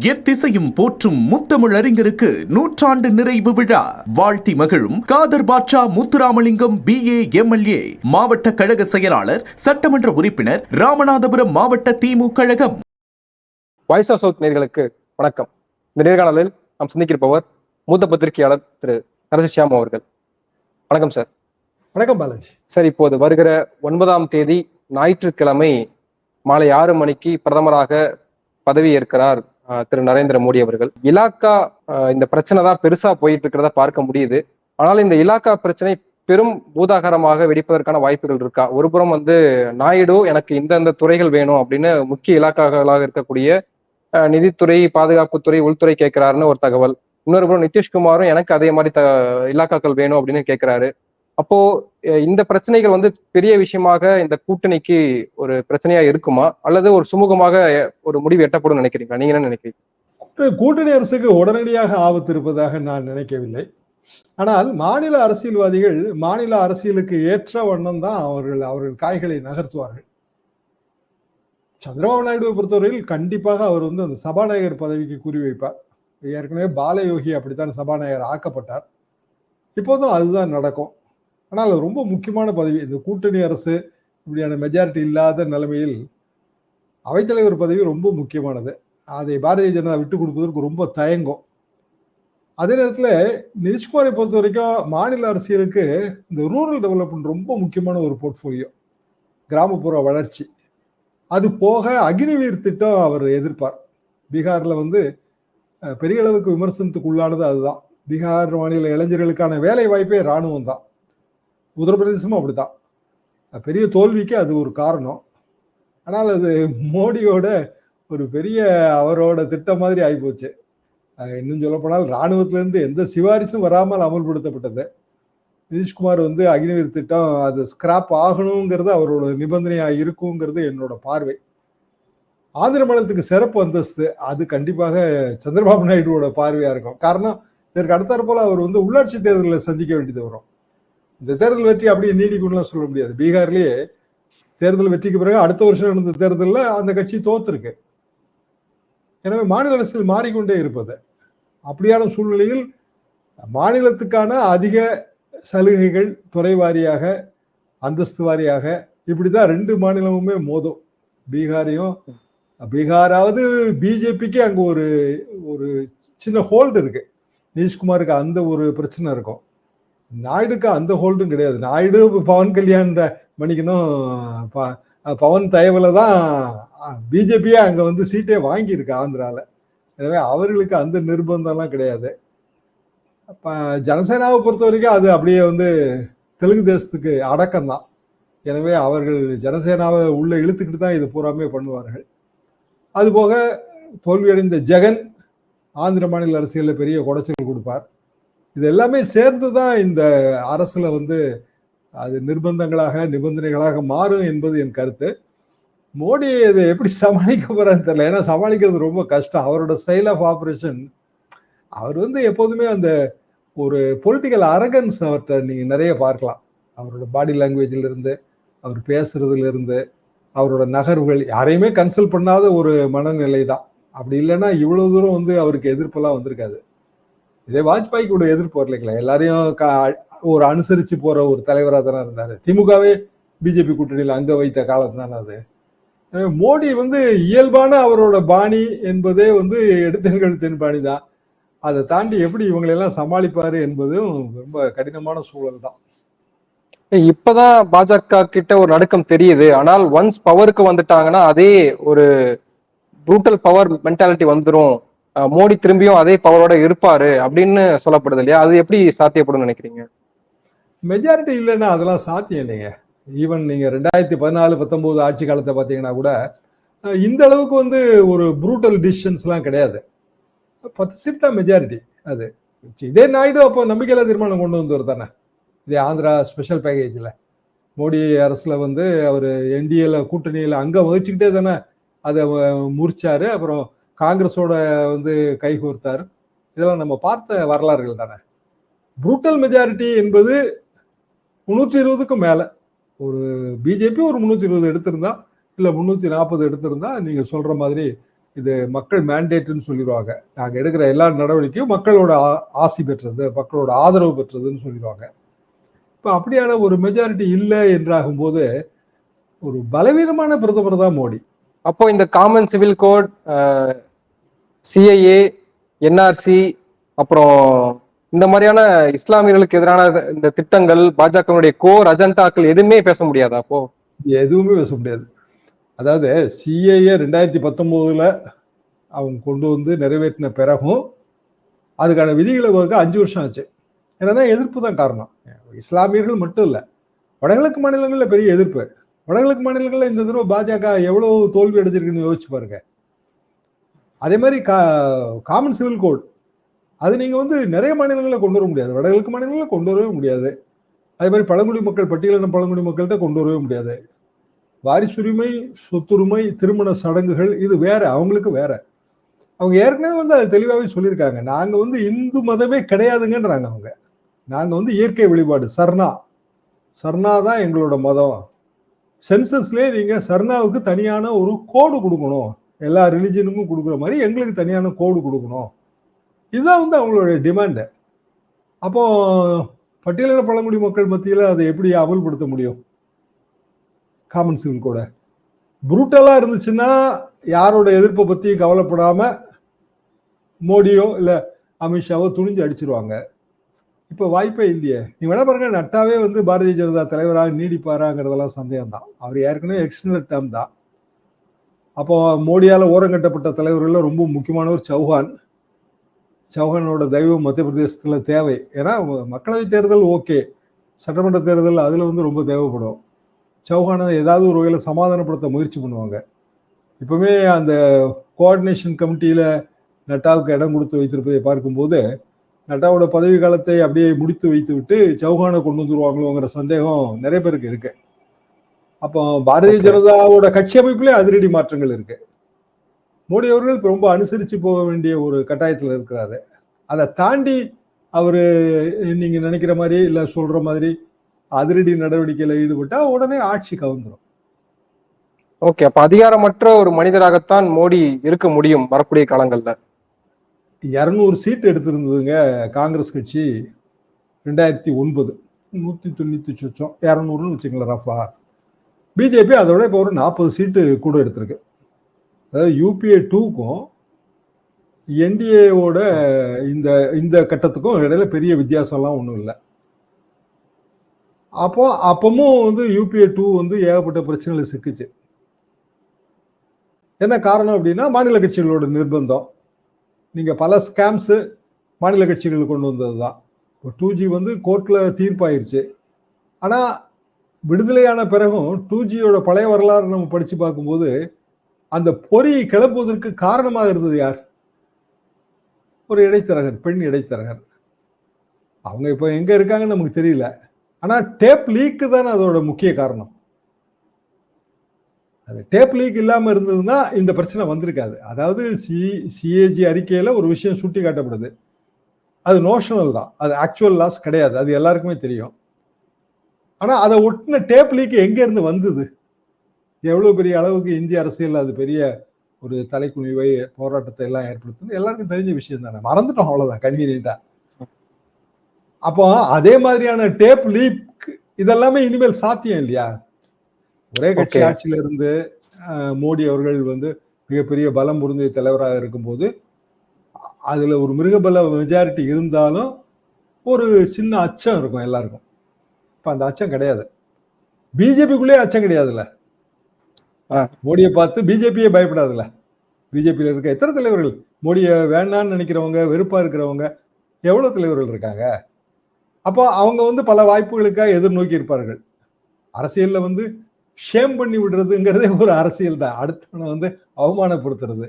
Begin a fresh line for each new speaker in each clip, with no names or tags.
எத்திசையும் போற்றும் முத்தமிழ் அறிஞருக்கு நூற்றாண்டு நிறைவு விழா. வாழ்த்தி மகிழும் Kader Batcha Muthuramalingam B A MLA மாவட்ட கழக செயலாளர் சட்டமன்ற உறுப்பினர் ராமநாதபுரம் மாவட்ட திமுக கழகம்.
வாய்ஸ் ஆஃப் சவுத் நேர்களுக்கு வணக்கம். இந்த நேர்காணலில் நாம் சந்திக்கிருப்பவர் மூத்த பத்திரிகையாளர் திரு. நரசிஷியாம் அவர்கள். வணக்கம் சார்.
வணக்கம் பாலாஜி.
சார் இப்போது வருகிற ஒன்பதாம் தேதி ஞாயிற்றுக்கிழமை மாலை ஆறு மணிக்கு பிரதமராக பதவி ஏற்கிறார் அஹ், திரு நரேந்திர மோடி அவர்கள். இலாக்கா இந்த பிரச்சனை தான் பெருசா போயிட்டு இருக்கிறதா பார்க்க முடியுது. ஆனால் இந்த இலாக்கா பிரச்சனை பெரும் பூதாகரமாக வெடிப்பதற்கான வாய்ப்புகள் இருக்கா? ஒருபுறம் வந்து நாயுடு எனக்கு இந்தந்த துறைகள் வேணும் அப்படின்னு முக்கிய இலாக்காக்களாக இருக்கக்கூடிய நிதித்துறை பாதுகாப்புத்துறை உள்துறை கேட்கிறாருன்னு ஒரு தகவல். இன்னொரு புறம் நிதிஷ்குமாரும் எனக்கு அதே மாதிரி த இலாக்காக்கள் வேணும் அப்படின்னு கேட்கிறாரு. அப்போ இந்த பிரச்சனைகள் வந்து பெரிய விஷயமாக இந்த கூட்டணிக்கு ஒரு பிரச்சனையா இருக்குமா? அல்லது ஒரு சுமூகமாக ஒரு முடிவு எட்டப்படும் நினைக்கிறீங்களா? நீங்க என்ன நினைக்கிறீங்க?
கூட்டணி- கூட்டணி அரசுக்கு உடனடியாக ஆபத்து இருப்பதாக நான் நினைக்கவில்லை. ஆனால் மாநில அரசியல்வாதிகள் மாநில அரசியலுக்கு ஏற்ற வண்ணம் தான் அவர்கள் அவர்கள் காய்களை நகர்த்துவார்கள். சந்திரபாபு நாயுடுவை பொறுத்தவரையில் கண்டிப்பாக அவர் வந்து அந்த சபாநாயகர் பதவிக்கு குறிவைப்பார் ஏற்கனவே பாலயோகி அப்படித்தான் சபாநாயகர் ஆக்கப்பட்டார். இப்போதும் அதுதான் நடக்கும். ஆனால் அது ரொம்ப முக்கியமான பதவி. இந்த கூட்டணி அரசு இப்படியான மெஜாரிட்டி இல்லாத நிலைமையில் அவைத்தலைவர் பதவி ரொம்ப முக்கியமானது. அதை பாரதிய ஜனதா விட்டு கொடுப்பதற்கு ரொம்ப தயங்கும். அதே நேரத்தில் நிதிஷ்குமாரை பொறுத்த வரைக்கும் மாநில அரசியலுக்கு இந்த ரூரல் டெவலப்மெண்ட் ரொம்ப முக்கியமான ஒரு போர்ட்ஃபோலியோ கிராமப்புற வளர்ச்சி. அது போக அக்னிவீர் திட்டம் அவர் எதிர்ப்பார். பீகாரில் வந்து பெரிய அளவுக்கு விமர்சனத்துக்கு உள்ளானது அதுதான். பீகார் மாநில இளைஞர்களுக்கான வேலை வாய்ப்பே இராணுவம் தான் உத்தரப்பிரதேசமும் அப்படித்தான். பெரிய தோல்விக்கு அது ஒரு காரணம். ஆனால் அது மோடியோட ஒரு பெரிய அவரோட திட்டம் மாதிரி ஆகிப்போச்சு இன்னும் சொல்லப்போனால் இராணுவத்திலேருந்து எந்த சிபாரிசும் வராமல் அமல்படுத்தப்பட்டது. நிதிஷ்குமார் வந்து அக்னிவீர் திட்டம் அது ஸ்கிராப் ஆகணுங்கிறது அவரோட நிபந்தனையாக இருக்குங்கிறது என்னோட பார்வை. ஆந்திர மாநிலத்துக்கு சிறப்பு அந்தஸ்து அது கண்டிப்பாக சந்திரபாபு நாயுடுவோட பார்வையாக இருக்கும். காரணம் இதற்கு அடுத்தாற் போல் அவர் வந்து உள்ளாட்சி தேர்தலில் சந்திக்க வேண்டியது வரும். இந்த தேர்தல் வெற்றி அப்படியே நீடிக்கும்லாம் சொல்ல முடியாது. பீகார்லயே தேர்தல் வெற்றிக்கு பிறகு அடுத்த வருஷம் நடந்த தேர்தலில் அந்த கட்சி தோத்துருக்கு. எனவே மாநில அரசியல் மாறிக்கொண்டே இருப்பது. அப்படியான சூழ்நிலையில் மாநிலத்துக்கான அதிக சலுகைகள் துறை வாரியாக அந்தஸ்து வாரியாக இப்படி தான் ரெண்டு மாநிலமுமே மோதும். பீகாரையும் பீகாராவது பிஜேபிக்கு அங்கே ஒரு ஒரு சின்ன ஹோல்டு இருக்கு. நிதிஷ்குமாருக்கு அந்த ஒரு பிரச்சனை இருக்கும். நாயுடுக்கு அந்த ஹோல்டும் கிடையாது. நாயுடு பவன் கல்யாண் இந்த மணிக்கணும் ப- பவன் தயவில் தான் பிஜேபியே அங்கே வந்து சீட்டே வாங்கியிருக்கு ஆந்திராவில் எனவே அவர்களுக்கு அந்த நிர்பந்தம்லாம் கிடையாது. இப்போ ஜனசேனாவை பொறுத்த வரைக்கும் அது அப்படியே வந்து தெலுங்கு தேசத்துக்கு அடக்கம்தான். எனவே அவர்கள் ஜனசேனாவை உள்ளே இழுத்துக்கிட்டு தான் இது பூராமே பண்ணுவார்கள். அதுபோக தோல்வியடைந்த ஜெகன் ஆந்திர மாநில அரசியலில் பெரிய குடைச்சல் கொடுப்பார். இது எல்லாமே சேர்ந்து தான் இந்த அரசில் வந்து அது நிர்பந்தங்களாக நிபந்தனைகளாக மாறும் என்பது என் கருத்து. மோடி இதை எப்படி சமாளிக்க போறான்னு தெரியல. ஏன்னா சமாளிக்கிறது ரொம்ப கஷ்டம். அவரோட ஸ்டைல் ஆஃப் ஆப்ரேஷன் அவர் வந்து எப்போதுமே அந்த ஒரு பொலிட்டிக்கல் அரகன்ஸ் அவர்கிட்ட நீங்கள் நிறைய பார்க்கலாம். அவரோட பாடி லாங்குவேஜிலிருந்து அவர் பேசுறதுலேருந்து அவரோட நகர்வுகள் யாரையுமே கன்சல்ட் பண்ணாத ஒரு மனநிலை தான் அப்படி இல்லைன்னா இவ்வளோ தூரம் வந்து அவருக்கு எதிர்ப்பெல்லாம் வந்திருக்காது. இதே வாஜ்பாய் கூட எதிர்ப்பு வரலைங்களா எல்லாரையும் ஒரு அனுசரிச்சு போற ஒரு தலைவராக தானே இருந்தார். திமுகவே பிஜேபி கூட்டணியில் அங்கே வைத்த காலம் தானே அது. மோடி வந்து இயல்பான அவரோட பாணி என்பதே வந்து எடுத்தென்கள் பாணி தான். அதை தாண்டி எப்படி இவங்களெல்லாம் சமாளிப்பார் என்பதும் ரொம்ப கடினமான சூழல் தான்.
ஏய், இப்பதான் பாஜக கிட்ட ஒரு நடுக்கம் தெரியுது. ஆனால் ஒன்ஸ் பவருக்கு வந்துட்டாங்கன்னா அதே ஒரு ப்ரூட்டல் பவர் மென்டாலிட்டி வந்துடும் மோடி திரும்பியும் அதே பவரோட இருப்பாரு அப்படின்னு சொல்லப்படுது இல்லையா? அது எப்படி சாத்தியப்படும் நினைக்கிறீங்க?
மெஜாரிட்டி இல்லைன்னா அதெல்லாம் சாத்தியம் இல்லைங்க. ஈவன் நீங்க ரெண்டாயிரத்தி பதினாலு பத்தொன்பது ஆட்சி காலத்தை பார்த்தீங்கன்னா கூட இந்த அளவுக்கு வந்து ஒரு ப்ரூட்டல் டிசிஷன்ஸ்லாம் கிடையாது. பத்து சீட் தான் மெஜாரிட்டி அது. இதே நாயுடு அப்போ நம்பிக்கையில தீர்மானம் கொண்டு வந்தவர் தானே. இதே ஆந்திரா ஸ்பெஷல் பேக்கேஜில் மோடி அரசில் வந்து அவர் என்டிஏல கூட்டணியில் அங்கே வகிச்சுக்கிட்டே தானே அதை முறிச்சாரு. அப்புறம் காங்கிரஸோட வந்து கைகோர்த்தார் இதெல்லாம் நம்ம பார்த்த வரலாறுகள் தானே. புரூட்டல் மெஜாரிட்டி என்பது முந்நூற்றி இருபதுக்கும் மேலே. ஒரு பிஜேபி ஒரு முந்நூற்றி இருபது எடுத்திருந்தா இல்லை முந்நூற்றி நாற்பது எடுத்திருந்தா நீங்கள் சொல்கிற மாதிரி இது மக்கள் மேண்டேட்டுன்னு சொல்லிடுவாங்க. நாங்கள் எடுக்கிற எல்லா நடவடிக்கையும் மக்களோட ஆ- ஆசி பெற்றது மக்களோட ஆதரவு பெற்றதுன்னு சொல்லிடுவாங்க. இப்போ அப்படியான ஒரு மெஜாரிட்டி இல்லை என்றாகும்போது ஒரு பலவீனமான பிரதமர் தான் மோடி.
அப்போ இந்த common civil code CAA NRC அப்புறம் இந்த மாதிரியான இஸ்லாமியர்களுக்கு எதிரான இந்த திட்டங்கள் பாஜகவுடைய கோர் அஜெண்டாக்கள் எதுவுமே பேச முடியாதா அப்போ?
எதுவுமே பேச முடியாது. அதாவது சிஏஏ ரெண்டாயிரத்தி பத்தொம்போதுல அவங்க கொண்டு வந்து நிறைவேற்றின பிறகும் அதுக்கான விதிகளை வகுக்க அஞ்சு வருஷம் ஆச்சு. ஏன்னா எதிர்ப்பு தான் காரணம். இஸ்லாமியர்கள் மட்டும் இல்லை வடகிழக்கு மாநிலங்களில் பெரிய எதிர்ப்பு. வடகிழக்கு மாநிலங்களில் இந்த தடவை பாஜக எவ்வளோ தோல்வி அடைஞ்சிருக்குன்னு யோசிச்சு பாருங்க. அதே மாதிரி கா காமன் சிவில் கோட் அது நீங்கள் வந்து நிறைய மாநிலங்களில் கொண்டு வர முடியாது. வடகிழக்கு மாநிலங்களில் கொண்டு வரவே முடியாது. அதே மாதிரி பழங்குடி மக்கள் பட்டியலின பழங்குடி மக்கள்கிட்ட கொண்டு வரவே முடியாது. வாரிசுரிமை சொத்துரிமை திருமண சடங்குகள் இது வேற. அவங்களுக்கு வேற. அவங்க ஏற்கனவே வந்து அது தெளிவாகவே சொல்லியிருக்காங்க. நாங்கள் வந்து இந்து மதமே கிடையாதுங்கன்றாங்க அவங்க. நாங்கள் வந்து இயற்கை வழிபாடு சர்ணா. சர்ணா தான் எங்களோட மதம். சென்சஸ்லேயே நீங்கள் சர்ணாவுக்கு தனியான ஒரு கோடு கொடுக்கணும். எல்லா ரிலிஜனுக்கும் கொடுக்குற மாதிரி எங்களுக்கு தனியான கோடு கொடுக்கணும். இதுதான் வந்து அவங்களோட டிமாண்டு அப்போ பட்டியலின பழங்குடி மக்கள் மத்தியில் அதை எப்படி அமல்படுத்த முடியும்? காமன் சிவில் கூட. புரூட்டலாக இருந்துச்சுன்னா யாரோட எதிர்ப்பை பற்றி கவலைப்படாமல் மோடியோ இல்லை அமித்ஷாவோ துணிஞ்சு அடிச்சிருவாங்க. இப்போ வாய்ப்பே இல்லையே. நீ வேணா பாருங்க நட்டாவே வந்து பாரதிய ஜனதா தலைவராக நீடிப்பாராங்கிறதெல்லாம் சந்தேகம் தான் அவர் ஏற்கனவே எக்ஸ்டர்னல் டேர்ம் தான். அப்போ மோடியால் ஓரங்கட்டப்பட்ட தலைவர்களில் ரொம்ப முக்கியமானவர் சௌஹான். சௌஹானோட தெய்வம் மத்திய பிரதேசத்தில் தேவை. ஏன்னா மக்களவை தேர்தல் ஓகே. சட்டமன்ற தேர்தல் அதில் வந்து ரொம்ப தேவைப்படும். சௌஹானை ஏதாவது ஒரு வகையில் சமாதானப்படுத்த முயற்சி பண்ணுவாங்க. இப்போவுமே அந்த கோஆர்டினேஷன் கமிட்டியில் நட்டாவுக்கு இடம் கொடுத்து வைத்திருப்பதை பார்க்கும்போது நட்டாவோட பதவி காலத்தை அப்படியே முடித்து வைத்து விட்டு சௌஹானை கொண்டு வந்துருவாங்களோங்கிற சந்தேகம் நிறைய பேருக்கு இருக்குது அப்போ பாரதிய. ஜனதாவோட கட்சி அமைப்பிலே அதிரடி மாற்றங்கள் இருக்கு. மோடி அவர்கள் ரொம்ப அனுசரிச்சு போக வேண்டிய ஒரு கட்டாயத்தில் இருக்கிறாரு. அதை தாண்டி அவரு நீங்க நினைக்கிற மாதிரி இல்ல சொல்ற மாதிரி அதிரடி நடவடிக்கையில ஈடுபட்டா உடனே ஆட்சி கவுந்துரும்.
ஓகே அப்ப அதிகாரமற்ற ஒரு மனிதராகத்தான் மோடி இருக்க முடியும் வரக்கூடிய காலங்கள்ல?
இரநூறு சீட் எடுத்திருந்ததுங்க காங்கிரஸ் கட்சி ரெண்டாயிரத்தி ஒன்பது. நூத்தி தொண்ணூத்தி சொச்சம் இரநூறுன்னு வச்சுங்களேன் ரஃபா. பிஜேபி அதோட இப்போ ஒரு நாற்பது சீட்டு கூட எடுத்திருக்கு. அதாவது யூபிஏ டூக்கும் என்டிஏவோட இந்த இந்த கட்டத்துக்கும் இடையில பெரிய வித்தியாசம்லாம் ஒன்றும் இல்லை. அப்போ அப்பமும் வந்து யூபிஏ டூ வந்து ஏகப்பட்ட பிரச்சனைகளை சிக்குச்சு. என்ன காரணம் அப்படின்னா மாநில கட்சிகளோட நிர்பந்தம். நீங்கள் பல ஸ்கேம்ஸு மாநில கட்சிகள் கொண்டு வந்தது தான் இப்போ டூ ஜி வந்து கோர்ட்டில் தீர்ப்பாயிருச்சு. ஆனால் விடுதலையான பிறகும் டூ ஜியோட பழைய வரலாறு நம்ம படித்து பார்க்கும்போது அந்த பொறியை கிளப்புவதற்கு காரணமாக இருந்தது யார்? ஒரு இடைத்தரகர் பெண் இடைத்தரகர். அவங்க இப்போ எங்கே இருக்காங்கன்னு நமக்கு தெரியல. ஆனால் டேப் லீக்கு தானே அதோட முக்கிய காரணம். அது டேப் லீக் இல்லாமல் இருந்ததுன்னா இந்த பிரச்சனை வந்திருக்காது. அதாவது சி சிஏஜி அறிக்கையில் ஒரு விஷயம் சுட்டி காட்டப்படுது அது நோஷனல் தான். அது ஆக்சுவல் லாஸ் கிடையாது. அது எல்லாருக்குமே தெரியும். ஆனா அதை ஒட்டின டேப் லீக் எங்க இருந்து வந்தது? எவ்வளவு பெரிய அளவுக்கு இந்திய அரசியல் அது பெரிய ஒரு தலைக்குனிவை போராட்டத்தை எல்லாம் ஏற்படுத்துது? எல்லாருக்கும் தெரிஞ்ச விஷயம் தானே. மறந்துட்டோம் அவ்வளவுதான் கன்வீனியன்டா அப்போ அதே மாதிரியான டேப் லீக் இதெல்லாமே இனிமேல் சாத்தியம் இல்லையா? ஒரே கட்சி. ஆட்சியில இருந்து மோடி அவர்கள் வந்து மிகப்பெரிய பலம் பொருந்திய தலைவராக இருக்கும்போது அதுல ஒரு மிருகபல மெஜாரிட்டி இருந்தாலும் ஒரு சின்ன அச்சம் இருக்கும் எல்லாருக்கும். இப்ப அந்த அச்சம் கிடையாது. பிஜேபிக்குள்ளேயே அச்சம் கிடையாதுல்ல. மோடியை பார்த்து பிஜேபியே பயப்படாதுல்ல. பிஜேபியில இருக்க எத்தனை தலைவர்கள்? மோடியை வேண்டான்னு நினைக்கிறவங்க வெறுப்பா இருக்கிறவங்க எவ்வளவு தலைவர்கள் இருக்காங்க? அப்போ அவங்க வந்து பல வாய்ப்புகளுக்காக எதிர்நோக்கி இருப்பார்கள். அரசியல்ல வந்து ஷேம் பண்ணி விடுறதுங்கிறதே ஒரு அரசியல் தான். அடுத்தவனை வந்து அவமானப்படுத்துறது.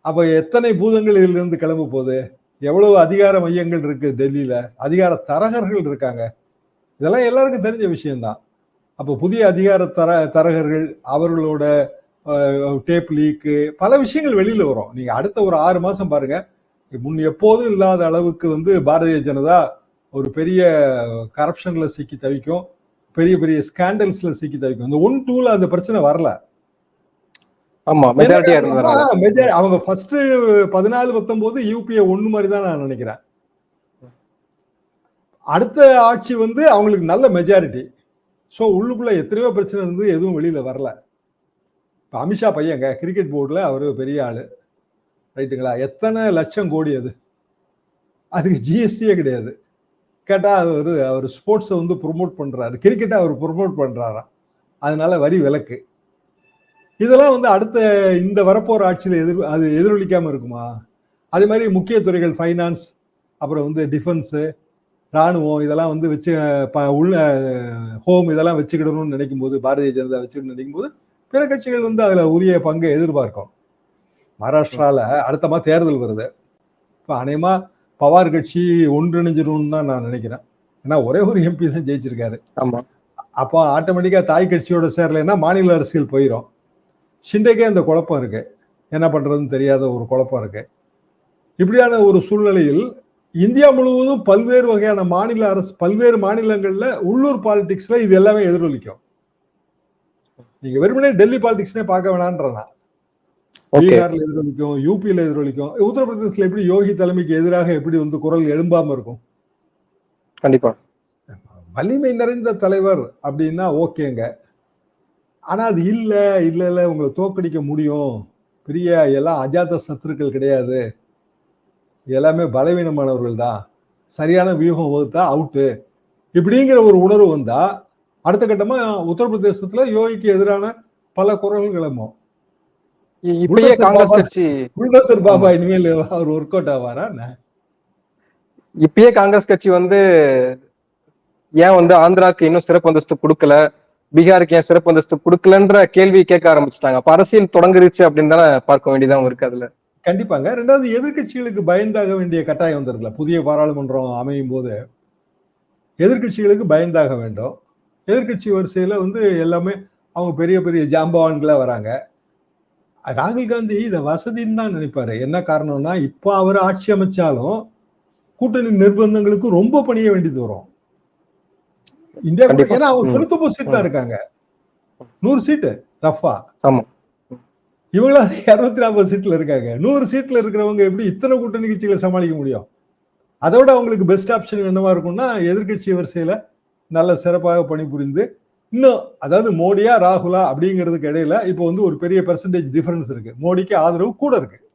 அப்ப எத்தனை பூதங்கள் இதுல இருந்து கிளம்ப போகுது? எவ்வளவு அதிகார மையங்கள் இருக்கு டெல்லியில? அதிகார தரகர்கள் இருக்காங்க. இதெல்லாம் எல்லாருக்கும் தெரிஞ்ச விஷயம்தான். அப்போ புதிய அதிகார தர தரகர்கள் அவர்களோட டேப் லீக்கு பல விஷயங்கள் வெளியில வரும். நீங்க அடுத்த ஒரு ஆறு மாசம் பாருங்க. முன் எப்போதும் இல்லாத அளவுக்கு வந்து பாரதிய ஜனதா ஒரு பெரிய கரப்ஷன்ல சிக்கி தவிக்கும். பெரிய பெரிய ஸ்கேண்டல்ஸ்ல சிக்கி தவிக்கும். இந்த ஒன் டூல அந்த பிரச்சனை வரல. அவங்க ஃபர்ஸ்ட் பதினாலு பத்தொன்பது யூபிஏ ஒண்ணு மாதிரி தான் நான் நினைக்கிறேன். அடுத்த ஆட்சி வந்து அவங்களுக்கு நல்ல மெஜாரிட்டி ஸோ உள்ளுக்குள்ளே எத்தனையோ பிரச்சனை இருந்து எதுவும் வெளியில் வரல. இப்போ அமித்ஷா பையங்க கிரிக்கெட் போர்டில் அவர் பெரிய ஆள். ரைட்டுங்களா எத்தனை லட்சம் கோடி அது? அதுக்கு ஜிஎஸ்டியே கிடையாது. கேட்டால் அவர் அவர் ஸ்போர்ட்ஸை வந்து ப்ரொமோட் பண்ணுறாரு கிரிக்கெட்டை அவர் ப்ரொமோட் பண்ணுறாரா அதனால வரி விலக்கு. இதெல்லாம் வந்து அடுத்த இந்த வரப்போகிற ஆட்சியில் எதிர் அது எதிரொலிக்காமல் இருக்குமா? அதே மாதிரி முக்கிய துறைகள் ஃபைனான்ஸ் அப்புறம் வந்து டிஃபென்ஸு ராணுவம் இதெல்லாம் வந்து வச்சு உள்ள ஹோம் இதெல்லாம் வச்சுக்கிடணும்னு நினைக்கும் போது பாரதிய ஜனதா வச்சுக்கணும்னு நினைக்கும் போது பிற கட்சிகள் வந்து அதுல உரிய பங்கை எதிர்பார்க்கும். மகாராஷ்டிரால அடுத்தமா தேர்தல் வருது. இப்போ அநேகமா பவார் கட்சி ஒன்றிணைஞ்சிரும்னு தான் நான் நினைக்கிறேன். ஏன்னா ஒரே ஒரு எம்பி தான் ஜெயிச்சிருக்காரு. அப்போ ஆட்டோமேட்டிக்கா தாய் கட்சியோட சேரலைன்னா மாநில அரசியல் போயிடும் ஷிண்டேக்கே அந்த குழப்பம் இருக்கு. என்ன பண்றதுன்னு தெரியாத ஒரு குழப்பம் இருக்கு. இப்படியான ஒரு சூழ்நிலையில் இந்தியா முழுவதும் பல்வேறு வகையான மாநில அரசு பல்வேறு மாநிலங்கள்ல உள்ளூர் பாலிடிக்ஸ்ல இது எல்லாமே எதிரொலிக்கும். நீங்க வெறுமனே டெல்லி பாலிடிக்ஸ்னே பார்க்க வேணான்றனா பீகார்ல எதிரொலிக்கும் யூபியில எதிரொலிக்கும் உத்தரப்பிரதேசல எப்படி யோகி தலைமைக்கு எதிராக எப்படி வந்து குரல் எழும்பாம இருக்கும்?
கண்டிப்பா.
வலிமை நிறைந்த தலைவர் அப்படின்னா ஓகேங்க. ஆனா அது இல்ல இல்ல இல்ல உங்களை தோக்கடிக்க முடியும். பெரிய எல்லாம் அஜாத சத்துருக்கள் கிடையாது. எல்லாமே பலவீனமானவர்கள் தான் சரியான வியூகம் வகுத்தா அவுட்டு இப்படிங்கிற ஒரு உணர்வு வந்தா அடுத்த கட்டமா உத்தரப்பிரதேசத்துல யோகிக்கு எதிரான பல குரல்கள் கிளம்பும். புல்டோசர் பாபா. இனிமேல் அவர் ஒர்க் அவுட் ஆவாரா?
இப்பயே காங்கிரஸ் கட்சி வந்து ஏன் வந்து ஆந்திராக்கு இன்னும் சிறப்பு அந்தஸ்து கொடுக்கல? பீகாருக்கு ஏன் சிறப்பு அந்தஸ்து கொடுக்கலன்ற கேள்வி கேட்க ஆரம்பிச்சிட்டாங்க. அப்ப அரசியல் தொடங்கிருச்சு அப்படின்னு தானே பார்க்க வேண்டியதாகவும் இருக்கு அதுல.
கண்டிப்பாங்க. ரெண்டாவது எதிர்க்கட்சிகளுக்கு பயந்தாக வேண்டிய கட்டாயம் வந்துருதுல. புதிய பாராளுமன்றம் அமையும் போது எதிர்க்கட்சிகளுக்கு பயந்தாக வேண்டும். எதிர்க்கட்சி வரிசையில வந்து எல்லாமே அவங்க பெரிய பெரிய ஜாம்பவான்களா வராங்க. ராகுல் காந்தி இதை வசதின்னு தான் நினைப்பாரு. என்ன காரணம்னா இப்போ அவர் ஆட்சி அமைச்சாலும் கூட்டணி நிர்பந்தங்களுக்கு ரொம்ப பணிய வேண்டியது வரும். இந்தியா. ஏன்னா அவங்க. தொண்ணூத்தொன்பது சீட் தான் இருக்காங்க. நூறு சீட்டு ரஃபா. இவங்களாம் இரநூத்தி நாற்பது சீட்டில் இருக்காங்க. நூறு சீட்டில் இருக்கிறவங்க எப்படி இத்தனை கூட்டணி கட்சிகளை சமாளிக்க முடியும்? அதோட அவங்களுக்கு பெஸ்ட் ஆப்ஷன் என்னவா இருக்கும்னா எதிர்க்கட்சி வரிசையில் நல்ல சிறப்பாக பணிபுரிந்து இன்னும் அதாவது மோடியா ராகுலா அப்படிங்கிறதுக்கு இடையில இப்போ வந்து ஒரு பெரிய பெர்சன்டேஜ் டிஃபரன்ஸ் இருக்கு. மோடிக்கு ஆதரவு கூட இருக்கு.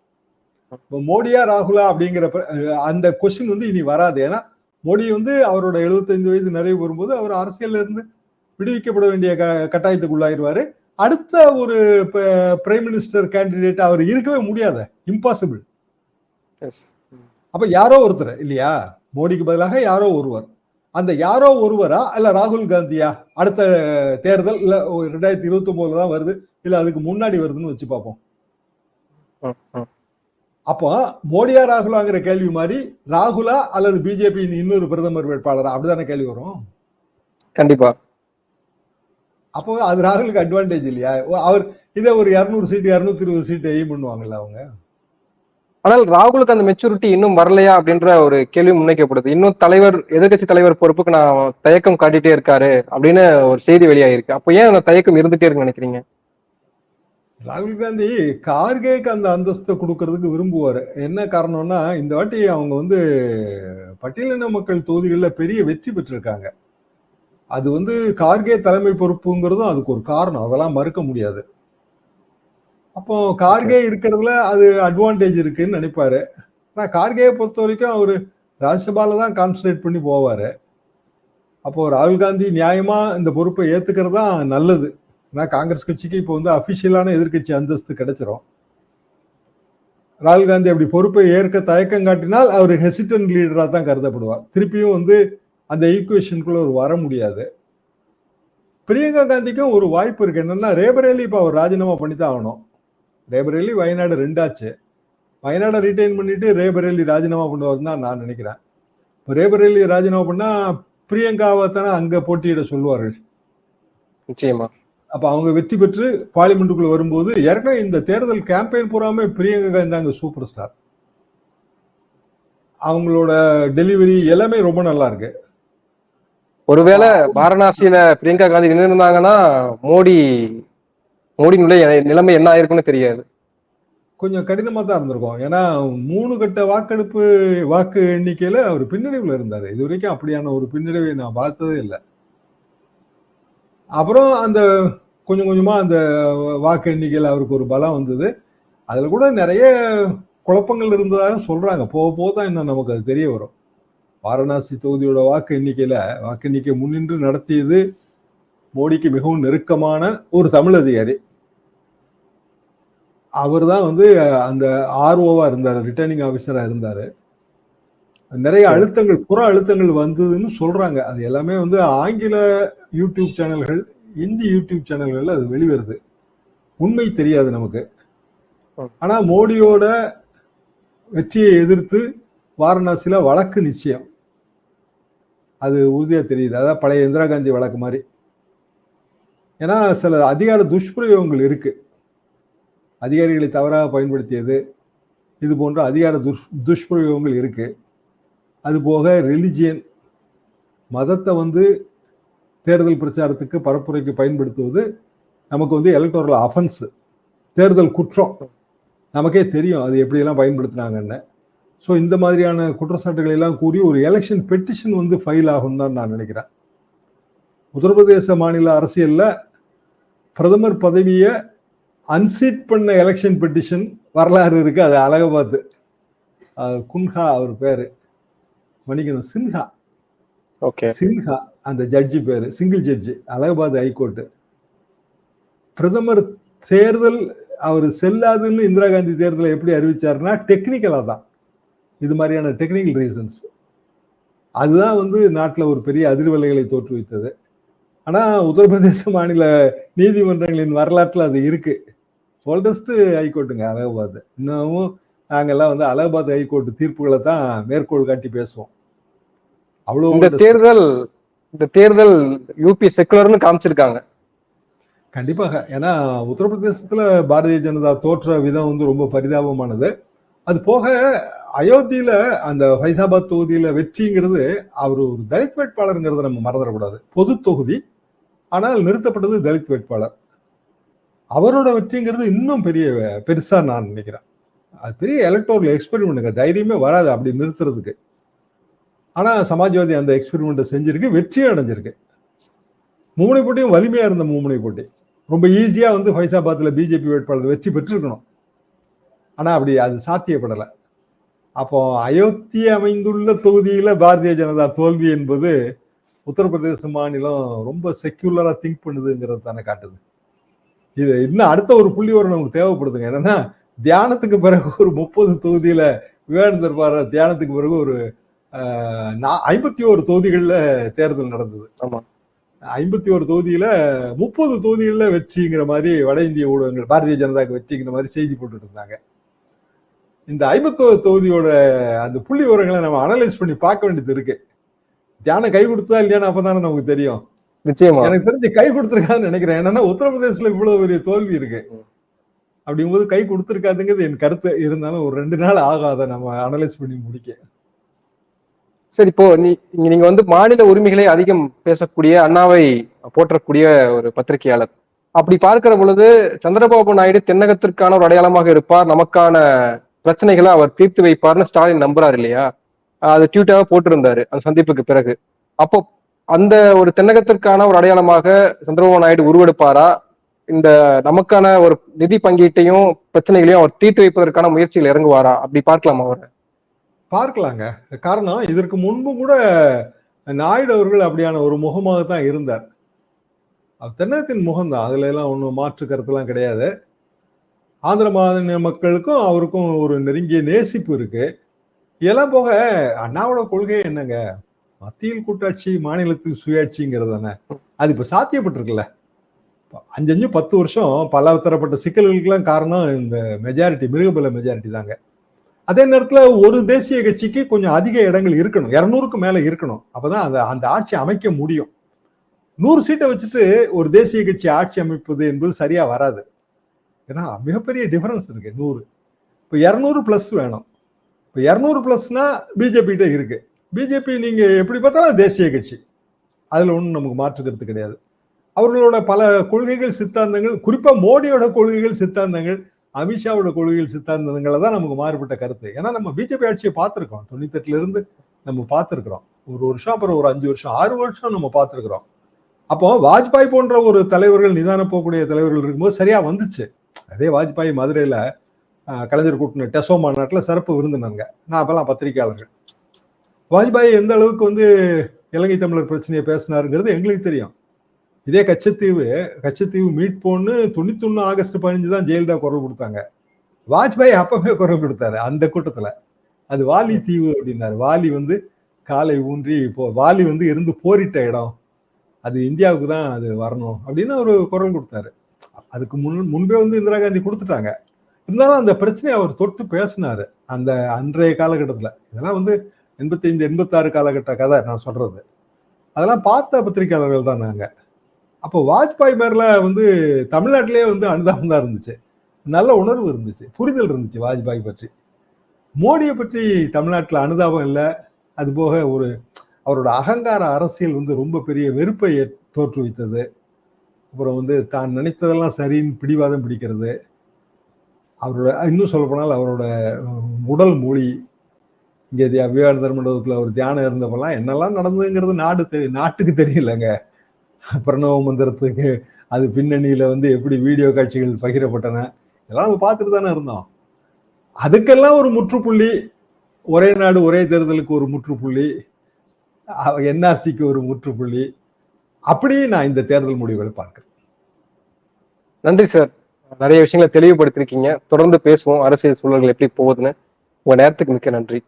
இப்போ மோடியா ராகுலா அப்படிங்கிற அந்த கொஸ்டின் வந்து இனி வராது. ஏன்னா மோடி வந்து அவரோட 75 வயது நிறைவு வரும்போது அவர் அரசியல்ல இருந்து விடுவிக்கப்பட வேண்டிய க- கட்டாயத்துக்குள்ளாயிருவாரு. அடுத்த ஒரு பிரைம் மினிஸ்டர் கேண்டிடேட் அவர் இருக்கவே முடியாத. இம்பாசிபிள். அப்ப யாரோ ஒருத்தர் இல்லையா? மோடிக்கு பதிலாக யாரோ ஒருவர். அந்த யாரோ ஒருவரா இல்ல ராகுல் காந்தியா? அடுத்த தேர்தல் இல்ல ரெண்டாயிரத்தி இருபத்தி ஒன்பதுல தான் வருது. இல்ல அதுக்கு முன்னாடி வருதுன்னு வச்சு பார்ப்போம். அப்போ மோடியா ராகுலாங்கிற கேள்வி மாதிரி ராகுலா அல்லது பிஜேபி இன்னொரு பிரதமர் வேட்பாளரா? அப்படிதானே கேள்வி வரும்.
கண்டிப்பா.
அப்போ அது ராகுலுக்கு அட்வான்டேஜ் இல்லையா? அவர் இதே ஒரு இருநூறு சீட்டு இருநூத்தி இருபது சீட்டு எய்ம் பண்ணுவாங்கல்ல அவங்க?
ஆனால் ராகுலுக்கு அந்த மெச்சூரிட்டி இன்னும் வரலையா அப்படின்ற ஒரு கேள்வி முன்வைக்கப்படுது. இன்னும் தலைவர் எதிர்க்கட்சி தலைவர் பொறுப்புக்கு நான் தயக்கம் காட்டிட்டே இருக்காரு அப்படின்னு ஒரு செய்தி வெளியாயிருக்கு. அப்போ ஏன் அந்த தயக்கம் இருந்துட்டே இருக்குன்னு நினைக்கிறீங்க?
ராகுல் காந்தி கார்கேக்கு அந்த அந்தஸ்தை கொடுக்கறதுக்கு விரும்புவார். என்ன காரணம்னா இந்த வாட்டி அவங்க வந்து பட்டியலின மக்கள் தொகுதிகளில் பெரிய வெற்றி பெற்றிருக்காங்க. அது வந்து கார்கே தலைமை பொறுப்புங்கிறதும் அதுக்கு ஒரு காரணம். அதெல்லாம் மறுக்க முடியாது. அப்போ கார்கே இருக்கிறதுல அது அட்வான்டேஜ் இருக்குன்னு நினைப்பாரு. ஆனா கார்கேயை பொறுத்த வரைக்கும் அவர் ராஜ்யசபால தான் கான்சன்ட்ரேட் பண்ணி போவாரு. அப்போ ராகுல் காந்தி நியாயமா இந்த பொறுப்பை ஏத்துக்கிறது தான் நல்லது. ஏன்னா காங்கிரஸ் கட்சிக்கு இப்போ வந்து அபிஷியலான எதிர்க்கட்சி அந்தஸ்து கிடைச்சிரும். ராகுல் காந்தி அப்படி பொறுப்பை ஏற்க தயக்கம் காட்டினால் அவர் ஹெசிடன்ட் லீடரா தான் கருதப்படுவார். திருப்பியும் வந்து அந்த ஈக்குவேஷனுக்குள்ள ஒரு வர முடியாது. பிரியங்கா காந்திக்கும் ஒரு வாய்ப்பு இருக்கு. என்னன்னா ரேபரேலி இப்போ அவர் ராஜினாமா பண்ணி தான் ஆகணும். ரேபரேலி வயநாடு ரெண்டாச்சு. வயநாடை ரிட்டைன் பண்ணிட்டு ரேபரேலி ராஜினாமா பண்ணுவாருன்னு தான் நான் நினைக்கிறேன். இப்போ ரேபரேலி ராஜினாமா பண்ணா பிரியங்காவை தானே அங்க போட்டியிட சொல்லுவார்கள்.
நிச்சயமா.
அப்ப அவங்க வெற்றி பெற்று பார்லிமெண்ட்டுக்குள்ள வரும்போது ஏற்கனவே இந்த தேர்தல் கேம்பெயின் பூராமே பிரியங்கா காந்தி தாங்க சூப்பர் ஸ்டார் அவங்களோட டெலிவரி எல்லாமே ரொம்ப நல்லா இருக்கு.
ஒருவேளை வாரணாசியில பிரியங்கா காந்தி நின்றுருந்தாங்கன்னா மோடி மோடியினுடைய நிலைமை என்ன ஆயிருக்குன்னு தெரியாது.
கொஞ்சம் கடினமா தான் இருந்திருக்கும். ஏன்னா மூணு கட்ட வாக்கெடுப்பு வாக்கு எண்ணிக்கையில அவர் பின்னடைவுல இருந்தாரு. இது வரைக்கும் அப்படியான ஒரு பின்னடைவை நான் பார்த்ததே இல்லை. அப்புறம் அந்த கொஞ்சம் கொஞ்சமா அந்த வாக்கு எண்ணிக்கையில் அவருக்கு ஒரு பலம் வந்தது. அதுல கூட நிறைய குழப்பங்கள் இருந்ததாக சொல்றாங்க. போக போக தான் இன்னும் நமக்கு அது தெரிய வரும். வாரணாசி தொகுதியோட வாக்கு எண்ணிக்கையில வாக்கு எண்ணிக்கை முன்னின்று நடத்தியது மோடிக்கு மிகவும் நெருக்கமான ஒரு தமிழ் அதிகாரி. அவர் தான் வந்து அந்த ஆர்ஓவா இருந்தார் ரிட்டர்னிங் ஆஃபீஸரா இருந்தாரு. நிறைய அழுத்தங்கள் புற அழுத்தங்கள் வந்ததுன்னு சொல்றாங்க. அது எல்லாமே வந்து ஆங்கில யூடியூப் சேனல்கள் இந்தி யூடியூப் சேனல்கள்ல அது வெளிவருது. உண்மை தெரியாது நமக்கு. ஆனா மோடியோட வெற்றியை எதிர்த்து வாரணாசியில வழக்கு நிச்சயம். அது உறுதியாக தெரியுது. அதான் பழைய இந்திரா காந்தி வழக்கு மாதிரி. ஏன்னா சில அதிகார துஷ்பிரயோகங்கள் இருக்குது அதிகாரிகளை தவறாக பயன்படுத்தியது. இது போன்ற அதிகார துஷ் துஷ்பிரயோகங்கள் இருக்குது அதுபோக ரிலிஜியன் மதத்தை வந்து தேர்தல் பிரச்சாரத்துக்கு பரப்புரைக்கு பயன்படுத்துவது நமக்கு வந்து எலக்டோரல் அஃபென்ஸ் தேர்தல் குற்றம். நமக்கே தெரியும் அது எப்படியெல்லாம் பயன்படுத்துனாங்கன்னு. ஸோ இந்த மாதிரியான குற்றச்சாட்டுகளை எல்லாம் கூறி ஒரு எலெக்ஷன் பெட்டிஷன் வந்து ஃபைல் ஆகும் தான் நான் நினைக்கிறேன். உத்தரப்பிரதேச மாநில அரசியல்ல பிரதமர் பதவியை அன்சீட் பண்ண எலெக்ஷன் பெட்டிஷன் வரலாறு இருக்கு. அது அலகாபாத் குன்ஹா அவர் பேரு. மன்னிக்கணும் சின்ஹா.
ஓகே.
சின்ஹா அந்த ஜட்ஜி பேரு. சிங்கிள் ஜட்ஜி அலகாபாத் ஹைகோர்ட் பிரதமர் தேர்தல் அவர் செல்லாதுன்னு இந்திரா காந்தி தேர்தலை எப்படி அறிவிச்சாருன்னா டெக்னிக்கலா தான். இது மாதிரியான டெக்னிக்கல் ரீசன்ஸ் அதுதான் வந்து நாட்டில் ஒரு பெரிய அதிர்வலைகளை தோற்றுவித்தது. ஆனா உத்தரப்பிரதேச மாநில நீதிமன்றங்களின் வரலாற்றில் அது இருக்கு. ஓல்டஸ்ட் ஹைகோர்ட்டுங்க அலகாபாத். இன்னமும் நாங்கெல்லாம் வந்து அலகாபாத் ஹைகோர்ட் தீர்ப்புகளை தான் மேற்கோள் காட்டி பேசுவோம். அவ்வளோ
இந்த தேர்தல் இந்த தேர்தல் யூபி செக்குலர்னு காமிச்சிருக்காங்க.
கண்டிப்பாக. ஏன்னா உத்தரப்பிரதேசத்துல பாரதிய ஜனதா தோற்ற விதம் வந்து ரொம்ப பரிதாபமானது. அது போக அயோத்தியில அந்த ஃபைசாபாத் தொகுதியில வெற்றிங்கிறது அவர் ஒரு தலித் வேட்பாளருங்கிறத நம்ம மறந்துடக்கூடாது. பொது தொகுதி ஆனால் நிறுத்தப்பட்டது தலித் வேட்பாளர். அவரோட வெற்றிங்கிறது இன்னும் பெரிய பெருசா நான் நினைக்கிறேன். அது பெரிய எலக்டோரல் எக்ஸ்பெரிமெண்ட்டுங்க தைரியமே வராது அப்படி நிறுத்துறதுக்கு. ஆனா சமாஜ்வாதி அந்த எக்ஸ்பெரிமெண்ட்டை செஞ்சிருக்கு வெற்றியும் அடைஞ்சிருக்கு. மும்முனை போட்டியும் வலிமையா இருந்த மும்முனை போட்டி. ரொம்ப ஈஸியா வந்து ஃபைசாபாத்ல பிஜேபி வேட்பாளர் வெற்றி பெற்றிருக்கணும். ஆனா அப்படி அது சாத்தியப்படலை. அப்போ அயோத்தி அமைந்துள்ள தொகுதியில பாரதிய ஜனதா தோல்வி என்பது உத்தரப்பிரதேச மாநிலம் ரொம்ப செக்யூலரா திங்க் பண்ணுதுங்கிறது தானே காட்டுது. இது இன்னும் அடுத்த ஒரு புள்ளி ஒரு நமக்கு தேவைப்படுதுங்க. என்னன்னா தியானத்துக்கு பிறகு ஒரு முப்பது தொகுதியில விவேகானந்தர் பார தியானத்துக்கு பிறகு ஒரு ஐம்பத்தி ஓரு தொகுதிகளில் தேர்தல் நடந்தது. ஐம்பத்தி ஒரு தொகுதியில முப்பது தொகுதிகளில் வெற்றிங்கிற மாதிரி வட இந்திய ஊடகங்கள் பாரதிய ஜனதாக்கு வெற்றிங்கிற மாதிரி செய்தி போட்டுட்டு இருந்தாங்க. இந்த ஐம்பத்தோரு தொகுதியோட அந்த புள்ளி விவரங்களை நம்ம அனலைஸ் பண்ணி பார்க்க வேண்டியது இருக்கு. தியானம் கை கொடுத்தா இல்லையான்னு அப்பதானே நமக்கு தெரியும்.
நிச்சயமா.
எனக்கு தெரிஞ்சு கை கொடுத்துருக்காதுன்னு நினைக்கிறேன். என்னன்னா உத்தரப்பிரதேசல இவ்வளவு பெரிய தோல்வி இருக்கு. அப்படிங்கும்போது கை கொடுத்துருக்காதுங்கிறது என் கருத்து. இருந்தாலும் ஒரு ரெண்டு நாள் ஆகும் அதை நம்ம அனலைஸ் பண்ணி முடிக்க.
சரி இப்போ நீ நீங்க வந்து மாநில உரிமைகளை அதிகம் பேசக்கூடிய அண்ணாவை போற்றக்கூடிய ஒரு பத்திரிகையாளர். அப்படி பார்க்கிற பொழுது சந்திரபாபு நாயுடு தென்னகத்திற்கான ஒரு அடையாளமாக இருப்பார். நமக்கான பிரச்சனைகளை அவர் தீர்த்து வைப்பார்னு ஸ்டாலின் நம்புறாரு இல்லையா? அது ட்வீட்டாக போட்டிருந்தாரு அந்த சந்திப்புக்கு பிறகு. அப்போ அந்த ஒரு தென்னகத்திற்கான ஒரு அடையாளமாக சந்திரபாபு நாயுடு உருவெடுப்பாரா? இந்த நமக்கான ஒரு நிதி பங்கீட்டையும் பிரச்சனைகளையும் அவர் தீர்த்து வைப்பதற்கான முயற்சியில் இறங்குவாரா? அப்படி பார்க்கலாமா அவரை?
பார்க்கலாங்க. காரணம் இதற்கு முன்பு கூட நாயுடு அவர்கள் அப்படியான ஒரு முகமாக தான் இருந்தார் தென்னகத்தின் முகம்தான். அதுல எல்லாம் ஒன்றும் மாற்று கருத்துலாம் கிடையாது. ஆந்திர மாநில மக்களுக்கும் அவருக்கும் ஒரு நெருங்கிய நேசிப்பு இருக்கு. இதெல்லாம் போக அண்ணாவோட கொள்கை என்னங்க? மத்தியில் கூட்டாட்சி மாநிலத்தில் சுயாட்சிங்கிறது தானே அது இப்போ சாத்தியப்பட்டிருக்குல்ல. அஞ்சு அஞ்சு பத்து வருஷம் பல தரப்பட்ட சிக்கல்களுக்கெல்லாம் காரணம் இந்த மெஜாரிட்டி மிருகபல மெஜாரிட்டி தாங்க. அதே நேரத்தில் ஒரு தேசிய கட்சிக்கு கொஞ்சம் அதிக இடங்கள் இருக்கணும். இரநூறுக்கு மேலே இருக்கணும். அப்பதான் அந்த அந்த ஆட்சி அமைக்க முடியும். நூறு சீட்டை வச்சுட்டு ஒரு தேசிய கட்சி ஆட்சி அமைப்பது என்பது சரியாக வராது. ஏன்னா மிகப்பெரிய டிஃபரன்ஸ் இருக்கு நூறு. இப்போ இரநூறு பிளஸ் வேணும். இப்போ இரநூறு பிளஸ்னா பிஜேபிகிட்ட இருக்கு. பிஜேபி நீங்கள் எப்படி பார்த்தாலும் தேசிய கட்சி. அதில் ஒன்றும் நமக்கு மாற்றுக்கிறது கிடையாது. அவர்களோட பல கொள்கைகள் சித்தாந்தங்கள் குறிப்பாக மோடியோட கொள்கைகள் சித்தாந்தங்கள் அமித்ஷாவோட கொள்கைகள் சித்தாந்தங்களை தான் நமக்கு மாறுபட்ட கருத்து. ஏன்னா நம்ம பிஜேபி ஆட்சியை பார்த்துருக்கோம் தொண்ணூத்தெட்டுலேருந்து நம்ம பார்த்துருக்குறோம். ஒரு வருஷம் அப்புறம் ஒரு அஞ்சு வருஷம் ஆறு வருஷம் நம்ம பார்த்துருக்குறோம். அப்போ வாஜ்பாய் போன்ற ஒரு தலைவர்கள் நிதானம் போகக்கூடிய தலைவர்கள் இருக்கும்போது சரியா வந்துச்சு. அதே வாஜ்பாய் மதுரையில கலைஞர் கூட்டின டெசோ மாநாட்டில் சிறப்பு விருந்தினருங்க நான் அப்பெல்லாம் பத்திரிகையாளர்கள் வாஜ்பாய் எந்த அளவுக்கு வந்து இலங்கை தமிழர் பிரச்சனையை பேசினாருங்கிறது எங்களுக்கு தெரியும். இதே கச்சத்தீவு கச்சத்தீவு மீட்போன்னு தொண்ணூத்தொன்னு ஆகஸ்ட் பதினஞ்சு தான் ஜெயலலிதா குரல் கொடுத்தாங்க. வாஜ்பாய் அப்பவே குரல் கொடுத்தாரு அந்த கூட்டத்துல. அது வாலி தீவு அப்படின்னாரு. வாலி வந்து காலை ஊன்றி இப்போ வாலி வந்து இருந்து போரிட்ட இடம். அது இந்தியாவுக்கு தான் அது வரணும் அப்படின்னு ஒரு குரல் கொடுத்தாரு. அதுக்கு முன் முன்பே வந்து இந்திரா காந்தி கொடுத்துட்டாங்க. இருந்தாலும் அந்த பிரச்சனையை அவர் தொட்டு பேசினாரு. அந்த அன்றைய காலகட்டத்தில். இதெல்லாம் வந்து எண்பத்தைந்து எண்பத்தாறு காலகட்ட கதை நான் சொல்றது. அதெல்லாம் பார்த்த பத்திரிகையாளர்கள் தான் நாங்கள் அப்போ வாஜ்பாய் மேரில் வந்து தமிழ்நாட்டிலே வந்து அனுதாபம் தான் இருந்துச்சு. நல்ல உணர்வு இருந்துச்சு. புரிதல் இருந்துச்சு வாஜ்பாய் பற்றி. மோடியை பற்றி தமிழ்நாட்டில் அனுதாபம் இல்லை. அதுபோக ஒரு அவரோட அகங்கார அரசியல் வந்து ரொம்ப பெரிய வெறுப்பை ஏற்- தோற்றுவித்தது. அப்புறம் வந்து தான் நினைத்ததெல்லாம் சரின்னு பிடிவாதம் பிடிக்கிறது. அவரோட இன்னும் சொல்லப்போனால் அவரோட உடல் மொழி இங்கே அவ்வியாளர் மண்டபத்தில் ஒரு தியானம் இருந்தப்பெல்லாம் என்னெல்லாம் நடந்ததுங்கிறது நாடு தெரி நாட்டுக்கு தெரியலங்க. பிரணவ மந்திரத்துக்கு அது பின்னணியில் வந்து எப்படி வீடியோ காட்சிகள் பகிரப்பட்டன இதெல்லாம் நம்ம பார்த்துட்டு தானே இருந்தோம். அதுக்கெல்லாம் ஒரு முற்றுப்புள்ளி ஒரே நாடு ஒரே தேர்தலுக்கு ஒரு முற்றுப்புள்ளி என்ஆர்சிக்கு ஒரு முற்றுப்புள்ளி அப்படியே நான் இந்த தேர்தல் முடிவுகளை பார்க்கிறேன்.
நன்றி சார் நிறைய விஷயங்களை தெளிவுபடுத்திருக்கீங்க. தொடர்ந்து பேசுவோம். அரசியல் சூழல்கள் எப்படி போகுதுன்னு. உங்க நேரத்துக்கு மிக்க நன்றி.